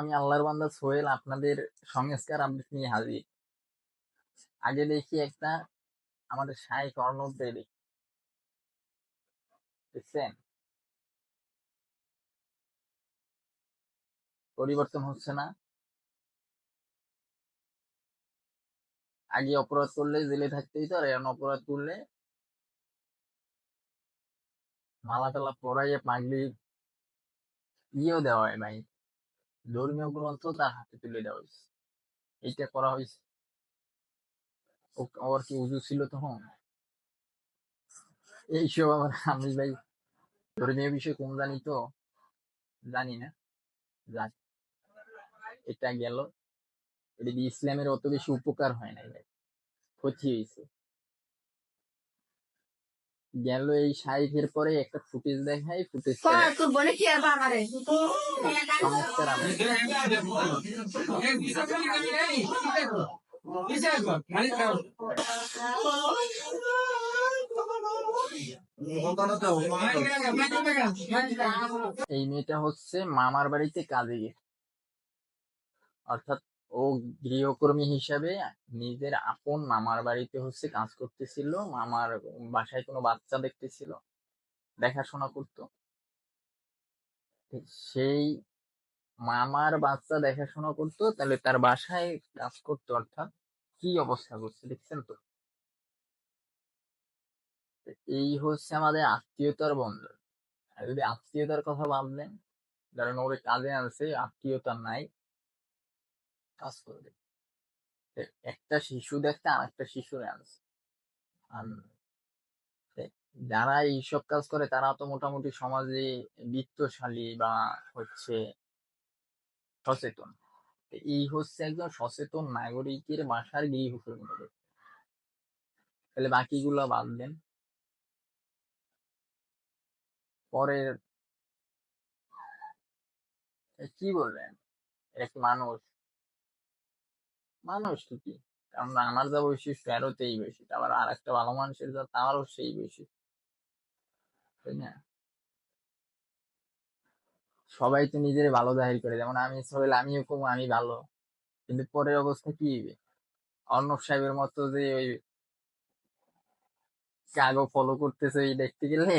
আমি আল্লাহর বান্দা সোহেল, আপনাদের সংস্কার আপডেট নিয়ে হাজির আগে দেখি একটা আমাদের সাই কর্ণব দেখি দেখছেন? পরিবর্তন হচ্ছে না। আগে অপরাধ করলে জেলে থাকতেই তো, আর এখন অপরাধ করলে মালা টালা পরাইয়ে পাগলি ইয়েও দেওয়া হয় ভাই ধর্মীয় গ্রন্থ তার হাতে তুলে দেওয়া হয়েছে। এইটা করা হয়েছে। ওর কি উজু ছিল তখন? এইসব আবার আমি ভাই, ধর্মীয় বিষয় কম জানি তো? জানি না। জানি। এটা গেল। এটা ইসলামের অত বেশি উপকার হয় নাই ভাই। ক্ষতি হয়েছে। গেল এই শাইখের পরে একটা ফুটেজ দেখাই ফুটেজ এই মেয়েটা হচ্ছে মামার বাড়িতে কাজে গেছে। অর্থাৎ ও গৃহকর্মী হিসাবে নিজের আপন মামার বাড়িতে হচ্ছে কাজ করতেছিল, মামার বাসায় কোনো বাচ্চা দেখতেছিল, দেখাশোনা করতো। সেই মামার বাচ্চা দেখাশোনা করতো, তাহলে তার বাসায় কাজ করতো, অর্থাৎ কি অবস্থা করছে দেখছেন তো? এই হচ্ছে আমাদের আত্মীয়তার বন্ধন। আর যদি আত্মীয়তার কথা ভাবলেন, ধরেন ওর কাজে আনছে আত্মীয়তা নাই কাজ করবে তো একটা শিশু দেখতে আর একটা শিশুরে যারা এইসব কাজ করে তারা তো মোটামুটি সমাজে বিত্তশালী বা হচ্ছে সচেতন। এই হচ্ছে একজন সচেতন নাগরিকের বাসার হবে। তাহলে বাকিগুলো বাদ দেন। পরের কি বলবেন? এক মানুষ মানুষ কি? কারণ আমার যা বৈশিষ্ট্য এই বৈশিষ্ট্য আবার আর একটা ভালো মানুষের যা, তারও সেই বৈশিষ্ট্য তাই না? সবাই তো নিজের ভালো জাহির করে। যেমন আমি, সোহেল, আমিও কম আমি ভালো। কিন্তু পরের অবস্থা কি? হবে অর্ণব সাহেবের মতো যে ওই কাগো ফলো করতেছে এই দেখতে গেলে,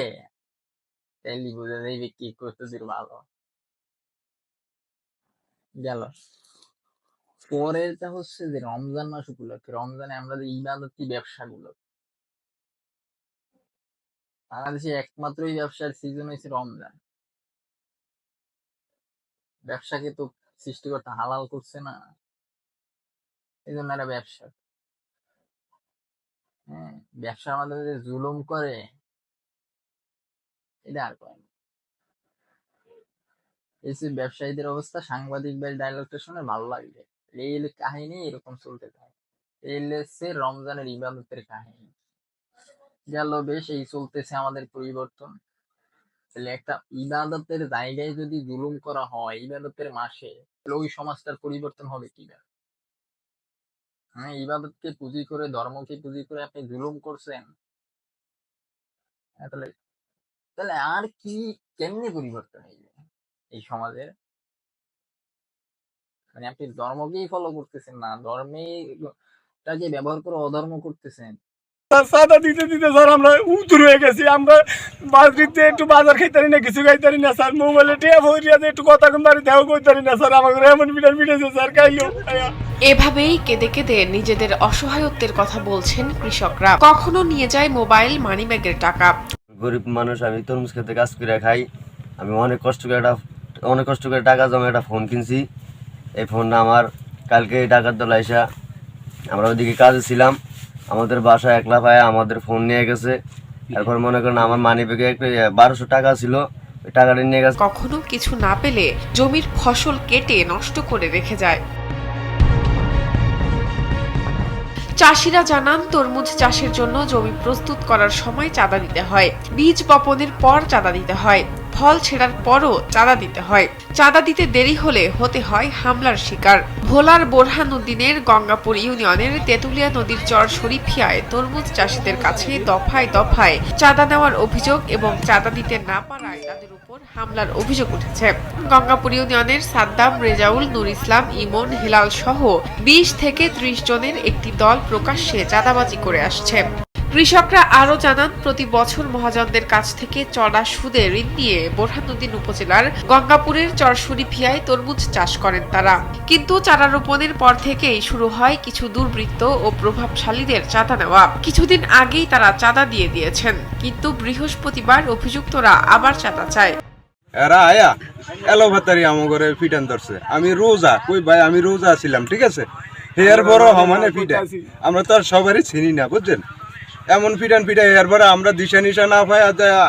তাইলে বোঝা যাইবে কি করতেছে ভালো। গেল। পরেরটা হচ্ছে যে, রমজান মাস উপলক্ষে, রমজানে আমরা যে ইবাদতি ব্যবসাগুলো বাংলাদেশে একমাত্রই ব্যবসার সিজন হয়েছে রমজান। ব্যবসাকে তো সৃষ্টিকর্তা হালাল করছে না। এই জন্য একটা ব্যবসা। হ্যাঁ ব্যবসার মাধ্যমে যে জুলুম করে, এটা আর করে। এই ব্যবসায়ীদের অবস্থা, সাংবাদিক ভাই ডায়লগটা শুনে ভালো লাগবে। কাহিনী এরকম চলতে থাকে। হচ্ছে রমজানের ইবাদতের কাহিনী। গেল বেশ এই চলতেছে আমাদের পরিবর্তন। তাহলে একটা ইবাদতের জায়গায় যদি জুলুম করা হয় ইবাদতের মাসে ওই সমাজটার পরিবর্তন হবে কীভাবে? হ্যাঁ ইবাদতকে পুঁজি করে ধর্মকে পুঁজি করে আপনি জুলুম করছেন। হ্যাঁ, তাহলে তাহলে আর কি কেমনি পরিবর্তন এই সমাজের? মানে আপনি ধর্মকেই ফলো করতেছেন না ধর্মে তাকে ব্যবহার করে অধর্ম করতেছেন। সাদা দিতে দিতে স্যার আমরা উত্তর হয়ে গেছি আমরা বাজারিতে একটু বাজার খাইতে পারি না কিছু খাইতে পারি না স্যার মোবাইলে টিয়া ভরিয়া একটু কথা কম পারি দেও করতে পারি না স্যার আমাকে এমন বিটার বিটেছে স্যার খাইও। এভাবেই কেঁদে কেঁদে নিজেদের অসহায়ত্বের কথা বলছেন কৃষকরা। কখনো নিয়ে যায় মোবাইল মানিব্যাগের টাকা। গরিব মানুষ আমি তরমুজ খেতে কাজ করে খাই আমি অনেক কষ্ট করে একটা অনেক কষ্ট করে টাকা জমা একটা ফোন কিনছি। এই ফোনটা আমার। কালকে ডাকাত দল আইসা আমরা ওইদিকে কাজে ছিলাম। আমাদের বাসায় একলা পায়ে আমাদের ফোন নিয়ে গেছে। তারপর মনে করেন আমার মানি ব্যাগে একটা বারোশো টাকা ছিল। টাকাটা নিয়ে গেছে। কখনো কিছু না পেলে জমির ফসল কেটে নষ্ট করে রেখে যায়। চাষিরা জানান, তরমুজ চাষের জন্য জমি প্রস্তুত করার সময় চাঁদা দিতে হয়। বীজ বপনের পর চাঁদা দিতে হয়। ফল ছেঁড়ার পরও চাঁদা দিতে হয়। চাঁদা দিতে দেরি হলে হতে হয় হামলার শিকার। ভোলার বোরহানুদ্দিনের গঙ্গাপুর ইউনিয়নের তেঁতুলিয়া নদীর চর শরীফিয়ায় তরমুজ চাষিদের কাছে দফায় দফায় চাঁদা নেওয়ার অভিযোগ এবং চাঁদা দিতে না পারায় তাদের উপর হামলার অভিযোগ উঠেছে। গঙ্গাপুর ইউনিয়নের সাদ্দাম, রেজাউল, নুর ইসলাম, ইমন, হেলাল সহ বিশ থেকে ত্রিশ জনের একটি দল প্রকাশ্যে চাঁদাবাজি করে আসছে। কৃষকরা আরও জানান, প্রতি বছর মহাজনদের কাছ থেকে চড়া সুদে ঋণ নিয়ে বোরহানুদ্দিন উপজেলার গঙ্গাপুরের চরশরীফিয়ায় তরমুজ চাষ করেন তারা। কিন্তু চারা রোপণের পর থেকেই শুরু হয় কিছু দুর্বৃত্ত ও প্রভাবশালীদের চাঁদা নেওয়া। কিছুদিন আগেই তারা চাঁদা দিয়ে দিয়েছেন, কিন্তু বৃহস্পতিবার অভিযুক্তরা আবার চাঁদা চায়। এরা আয়া, এলোভাতারি আমগরে ফিটান ধরছে। আমি রোজা, কই ভাই, আমি রোজা ছিলাম, ঠিক আছে? হেয়ার বড় হমানে আমরা তো আর সবারই চিনি না, বুঝছেন? এমন ফিটান পিটা হেয়ার পরে আমরা দিশা নিশা না পাই,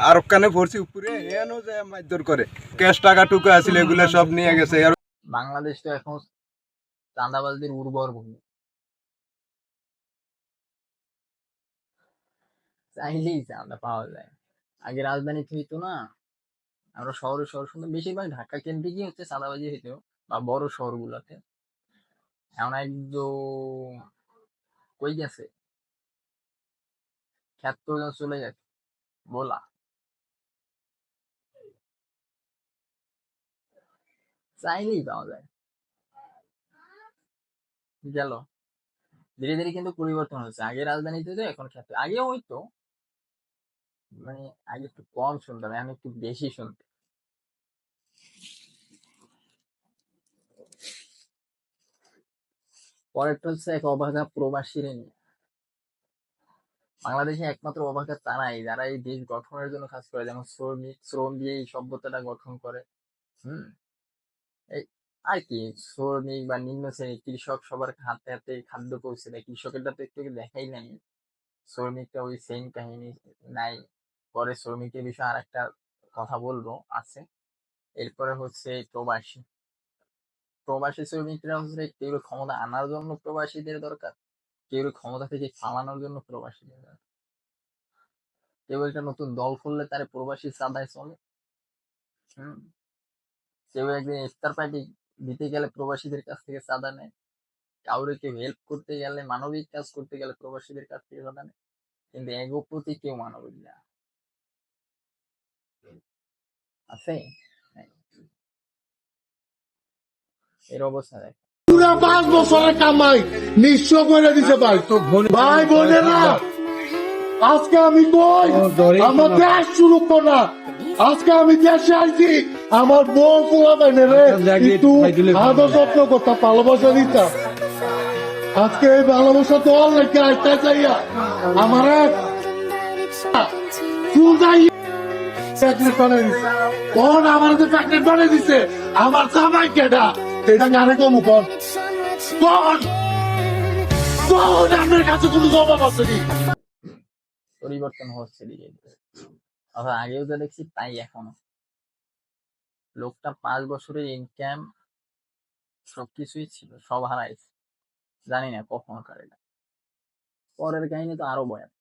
আর কানে পড়ছি উপরে হেয়ানো যায় মারধর করে। ক্যাশ টাকা টুকু আছিল, এগুলো সব নিয়ে গেছে। বাংলাদেশ তো এখন চাঁদাবাজদের উর্বর ভূমি। চাইলেই চাঁদা পাওয়া যায়। আগে রাজধানীতে হইতো না। আমরা শহরে শহর শুনতাম, বেশিরভাগ ঢাকা কেন্দ্রিকই হচ্ছে চাঁদাবাজি হইতো, বা বড় শহরগুলোতে। এখন একদম কই গেছে? খ্যাত চলে গেছে। বলা। চাইলেই পাওয়া যায়। গেল। ধীরে ধীরে কিন্তু পরিবর্তন হচ্ছে আগে রাজধানীতে তো এখন খ্যাত। আগেও হইতো। মানে আগে একটু কম শুনতাম, এখন একটু বেশি শুনতাম। পরেরটা হচ্ছে এক অবাগা প্রবাসীরা নিয়ে বাংলাদেশে একমাত্র অবাগা তারাই, যারা এই দেশ গঠনের জন্য কাজ করে, যেমন শ্রমিক, শ্রম দিয়ে এই সভ্যতাটা গঠন করে। হুম? এই আর কি, শ্রমিক বা নিম্ন শ্রেণি কৃষক সবার হাতে হাতে খাদ্য পৌঁছে দেয়। কৃষকেরটা তো একটু দেখাই নাই। শ্রমিকটা ওই সেম কাহিনী নাই। পরে শ্রমিকের বিষয়ে আর একটা কথা বলব, আছে। এরপরে হচ্ছে প্রবাসী। প্রবাসী শ্রমিকরা হচ্ছে কেউ ক্ষমতা আনার জন্য প্রবাসীদের দরকার। কেউ ক্ষমতা থেকে ফালানোর জন্য দরকার কেউ একটা নতুন দল খুললে তার প্রবাসী সাদায় চলে। কেউ একদিন ইফতার পার্টি দিতে গেলে প্রবাসীদের কাছ থেকে চাঁদা নেয়। কাউরে কেউ হেল্প করতে গেলে, মানবিক কাজ করতে গেলে প্রবাসীদের কাছ থেকে চাঁদা নেয়। কিন্তু এগো প্রতি কেউ মানবিক না। আছে? এর অবস্থা দেখ। পুরা পাঁচ বছরের কামাই নিঃস্ব করে দিতে ভাই। ভাই বোনেরা আজকে আমি কই? আমার দেশ শুরু না। আজকে আমি দেশে আসছি আমার বউ পোলা বাইনে রে একটু আদর যত্ন করতাম ভালোবাসা দিতাম আজকে এই ভালোবাসা তো অনেকে আইটা চাইয়া আমার প্যাকেট বানিয়ে দিছে। কোন আমার জামাই কেডা? এটা গানে কম কর। কোন কোন আপনার কাছে কোনো জবাব আছে নি? পরিবর্তন হচ্ছে ধীরে অর্থাৎ আগেও যা দেখছি তাই এখনও। লোকটা পাঁচ বছরের ইনকাম সবকিছুই ছিল সব হারাইছে। জানি না কখন কারে না। পরের কাহিনী তো আরও ভয়ানক।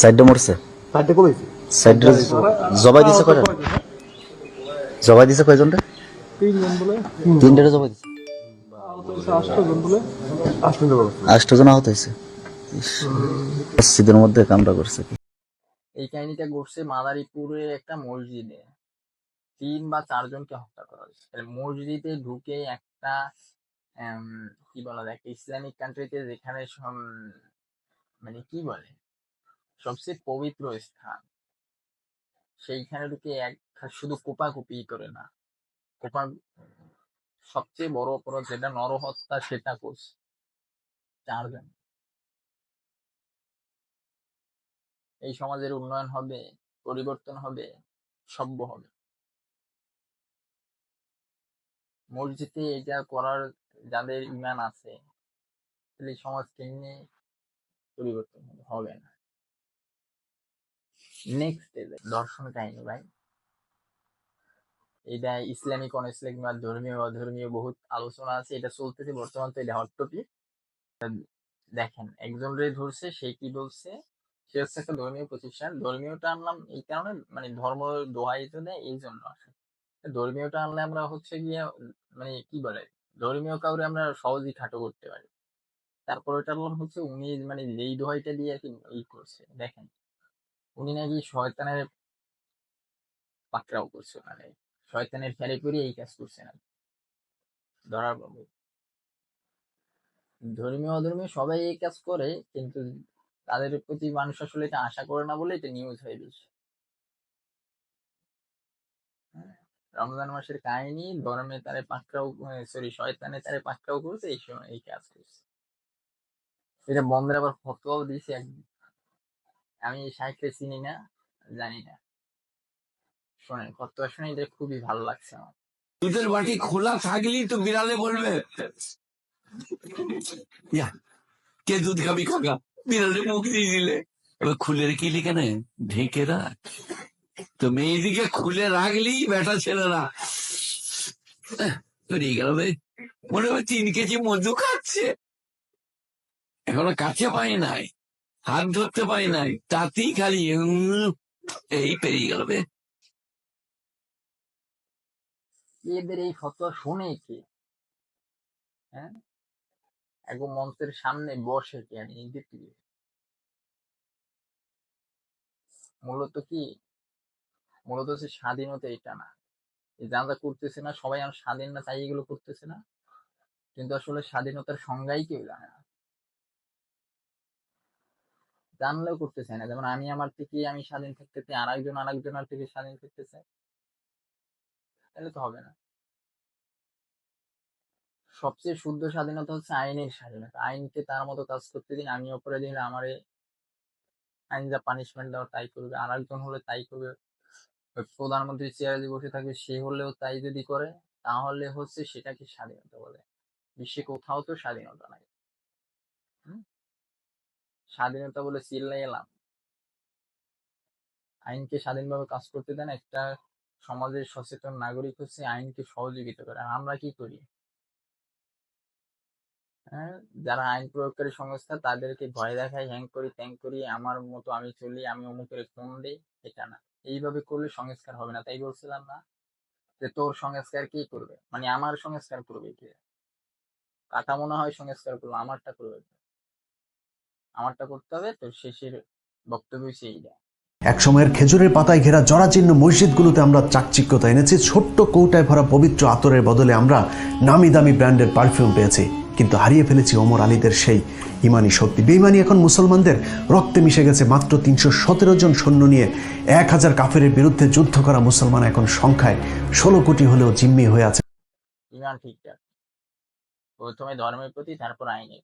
সাইডে মরছে। সাইডে জবাই দিছে জবাই দিছে তিনটা জবাই দিছে। এই কাহিনীটা ঘটছে মাদারীপুরে একটা মসজিদে। তিন বা চারজনকে করা হয়েছে। ঢুকে একটা কি ইসলামিক কান্ট্রিতে যেখানে মানে কি বলে? সবচেয়ে পবিত্র স্থান। সেইখানে ঢুকে এক শুধু কোপাকুপি করে না। কোপা সবচেয়ে বড় অপরাধ যেটা নরহত্যা, সেটা করছে চারজন এই সমাজের উন্নয়ন হবে, পরিবর্তন হবে, সভ্য হবে। মসজিদে এটা করার যাদের ইমান আছে, তাহলে এই সমাজ কেমনি পরিবর্তন হবে না। নেক্সট দর্শন কাহিনী, ভাই। এটা ইসলামিক বা ধর্মীয়, অধর্মীয় বহুত আলোচনা আছে। এটা চলতেছে বর্তমান, তো এটা দেখেন, একজন রে ধরছে, সে কি বলছে? সে হচ্ছে একটা ধর্মীয় প্রতিষ্ঠান। ধর্মীয়টা আনলাম এই কারণে মানে ধর্ম দোহাই তো দেয় এই জন্য। আসে ধর্মীয়টা আনলে আমরা হচ্ছে গিয়ে মানে কি বলে? ধর্মীয় কাউরে আমরা সহজেই খাটো করতে পারি। তারপর ওটা হচ্ছে উনি মানে যেই দোহাইটা দিয়ে আর কি ই করছে। দেখেন উনি নাকি শয়তানের পাকড়াও করছে মানে শয়তানের ফেরে করে এই কাজ করছে না ধরার পাবো ধর্মীয় অধর্মীয় সবাই এই কাজ করে কিন্তু তাদের প্রতি মানুষ আসলে এটা আশা করে না বলে এটা নিউজ হয়ে বেশি হ্যাঁ, রমজান মাসের কাহিনী ধর্মে তারে পাকড়াও সরি শয়তানে তারে পাকড়াও করছে এই সময় এই কাজ করছে। এটা বন্ধের আবার ফটোও দিয়েছে এক- আমি সাহিত্যে চিনি না, জানি না। শোনেন ফটোয়া শুনে এটা খুবই ভালো লাগছে আমার। দুধের বাটি খোলা থাকলেই তো বিড়ালে বলবে। কে দুধ খাবি খাগা বিড়ালে মুখ দিয়ে দিলে। এবার খুলে রেখে কেন? ঢেকে রাখ। তো মেয়েদিকে খুলে রাখলেই বেটা ছেলেরা। বেরিয়ে গেল মনে হয় তিন কেজি মধু খাচ্ছে। এখনও কাছে পাই নাই। হাত ধরতে পারি নাই, তাতেই খালি এই পেরিয়ে গেল এদের এই ফতোয়া শুনে কে? হ্যাঁ? একদম মঞ্চের সামনে বসে কে আমি মূলত কি? মূলত হচ্ছে স্বাধীনতা এটা না। এই যা যা করতেছে না, সবাই আমার স্বাধীন না, তাই এগুলো করতেছে না। কিন্তু আসলে স্বাধীনতার সংজ্ঞাই কেউ জানে না। জানলেও করতে চায় না। যেমন আমি আমার থেকে, আমি স্বাধীন থাকতে চাই আর একজন আর থেকে স্বাধীন থাকতে চায় তাহলে তো হবে না। সবচেয়ে শুদ্ধ স্বাধীনতা হচ্ছে আইনের স্বাধীনতা। আইনকে তার মতো কাজ করতে দিন, আমি অপরাধী হলে আমারে আইন যা পানিশমেন্ট দেওয়া তাই করবে আর একজন হলে তাই করবে। প্রধানমন্ত্রী চেয়ারে বসে থাকবে, সে হলেও তাই যদি করে, তাহলে হচ্ছে সেটাকে স্বাধীনতা বলে। বিশ্বে কোথাও তো স্বাধীনতা নাই? স্বাধীনতা বলে চিল্লাই এলাম। আইনকে স্বাধীনভাবে কাজ করতে দেন একটা সমাজের সচেতন নাগরিক হচ্ছে আইনকে সহযোগিতা করে। আমরা কি করি? হ্যাঁ যারা আইন প্রয়োগকারী সংস্থা, তাদেরকে ভয় দেখাই হ্যাং করি, ত্যাং করি, আমার মতো আমি চলি, আমি অমুকের ফোন দিই, এটা না। এইভাবে করলে সংস্কার হবে না, তাই বলছিলাম না যে তোর সংস্কার কে করবে? মানে আমার সংস্কার করবে কে? কাটা মনে হয় সংস্কার করল, আমারটা করবে? আমারটা করতে হবে তোর শেষের বক্তব্য সেই দেয়। এক সময়ের খেজুরের পাতায় ঘেরা জরাজীর্ণ মসজিদগুলোতে আমরা চাকচিক্যতা এনেছি ছোট্ট কৌটায় ভরা পবিত্র আতরের বদলে আমরা নামি দামি ব্র্যান্ডের পারফিউম পেয়েছি কিন্তু হারিয়ে ফেলেছি ওমর আলীদের সেই ইমানি শক্তি। বেইমানি এখন মুসলমানদের রক্তে মিশে গেছে মাত্র তিনশো সতেরো জন সৈন্য নিয়ে এক হাজার কাফের বিরুদ্ধে যুদ্ধ করা মুসলমান এখন সংখ্যায় ষোলো কোটি হলেও জিম্মি হয়ে আছে। ইমান ঠিকঠাক প্রথমে ধর্মের প্রতি তারপর আইনের